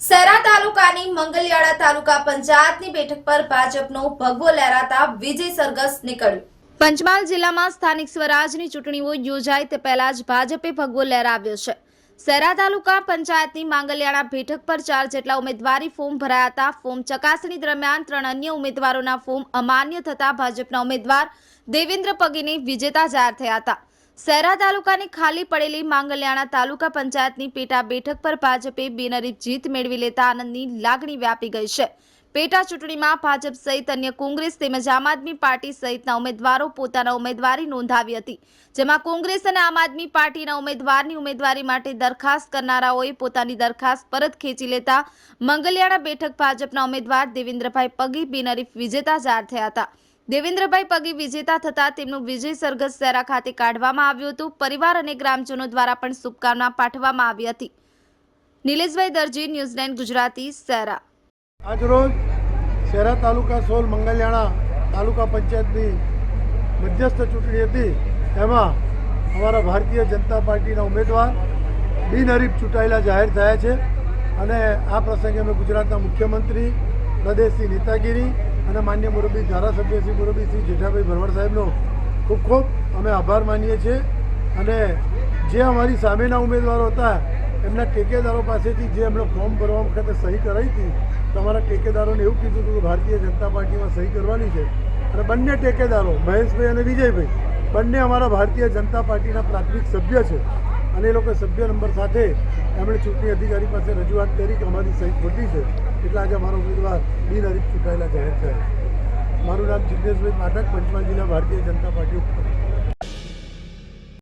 સરા તાલુકાની મંગલિયાળા તાલુકા પંચાયતની બેઠક પર ભાજપનો ભગવો લહેરાતા વિજય સરઘસ નીકળ્યું. પંચમહાલ જિલ્લામાં સ્થાનિક સ્વરાજની ચૂંટણીઓ યોજાય તે પહેલા જ ભાજપે ભગવો લહેરાવ્યો છે. સેરા તાલુકા પંચાયતની માંગલિયાળા બેઠક પર ચાર જેટલા ઉમેદવારી ફોર્મ ભરાયા હતા ફોર્મ ચકાસણી દરમિયાન ત્રણ અન્ય ઉમેદવારોના ફોર્મ અમાન્ય થતા ભાજપના ઉમેદવાર દેવેન્દ્ર પગીને વિજેતા જાહેર થયા હતા. સેરા તાલુકાની ખાલી પડેલી માંગલિયાણા તાલુકા પંચાયતની પેટા બેઠક પર ભાજપે બિનહરીફ જીત મેળવી લેતા આનંદની લાગણી વ્યાપી ગઈ છે. પેટા ચૂંટણીમાં ભાજપ સહિત અન્ય કોંગ્રેસ તેમજ આમ આદમી પાર્ટી સહિતના ઉમેદવારો પોતાના ઉમેદવારી નોંધાવી હતી. જેમાં કોંગ્રેસ અને આમ આદમી પાર્ટીના ઉમેદવારની ઉમેદવારી માટે દરખાસ્ત કરનારાઓએ પોતાની દરખાસ્ત પરત ખેંચી લેતા મંગલિયાણા બેઠક ભાજપના ઉમેદવાર દેવેન્દ્રભાઈ પગી બિનરીફ વિજેતા જાહેર થયા હતા. દેવેન્દ્રભાઈ પગી વિજેતા થતા તેમનું વિજય સરઘસ શેરા ખાતે કાઢવામાં આવ્યું હતું. પરિવાર અને ગ્રામજનો દ્વારા પણ શુભકામના પાઠવવામાં આવી હતી. નિલેશભાઈ દરજી ન્યૂઝલેન્ડ ગુજરાતી શેરા આજરોજ સેરા તાલુકા સોલ મંગલયાણા તાલુકા પંચાયતની મધ્યસ્થ ચૂંટણી હતી. એમાં અમારા ભારતીય જનતા પાર્ટીના ઉમેદવાર બિનહરીફ ચૂંટાયેલા જાહેર થયા છે. અને આ પ્રસંગે અમે ગુજરાતના મુખ્યમંત્રી પ્રદેશની નેતાગીરી અને માન્ય મુરબી ધારાસભ્ય શ્રી મુરબી શ્રી જેઠાભાઈ ભરવાડ સાહેબનો ખૂબ ખૂબ અમે આભાર માનીએ છીએ. અને જે અમારી સામેના ઉમેદવારો હતા, એમના ટેકેદારો પાસેથી જે એમણે ફોર્મ ભરવા વખતે સહી કરાવી હતી, તમારા ટેકેદારોને એવું કીધું હતું કે ભારતીય જનતા પાર્ટીમાં સહી કરવાની છે. અને બંને ટેકેદારો, મહેશભાઈ અને વિજયભાઈ, બંને અમારા ભારતીય જનતા પાર્ટીના પ્રાથમિક સભ્ય છે. અને એ લોકો સભ્ય નંબર સાથે એમણે ચૂંટણી અધિકારી પાસે રજૂઆત કરી કે અમારી સહી ખોટી છે. એટલે આજે અમારો ઉમેદવાર બિનહરીફ ચૂંટાયેલા જાહેર થયા મારું નામ જિજ્ઞેશભાઈ પાઠક, પંચમહાલ જિલ્લા ભારતીય જનતા પાર્ટી ઉપપ્રમુખ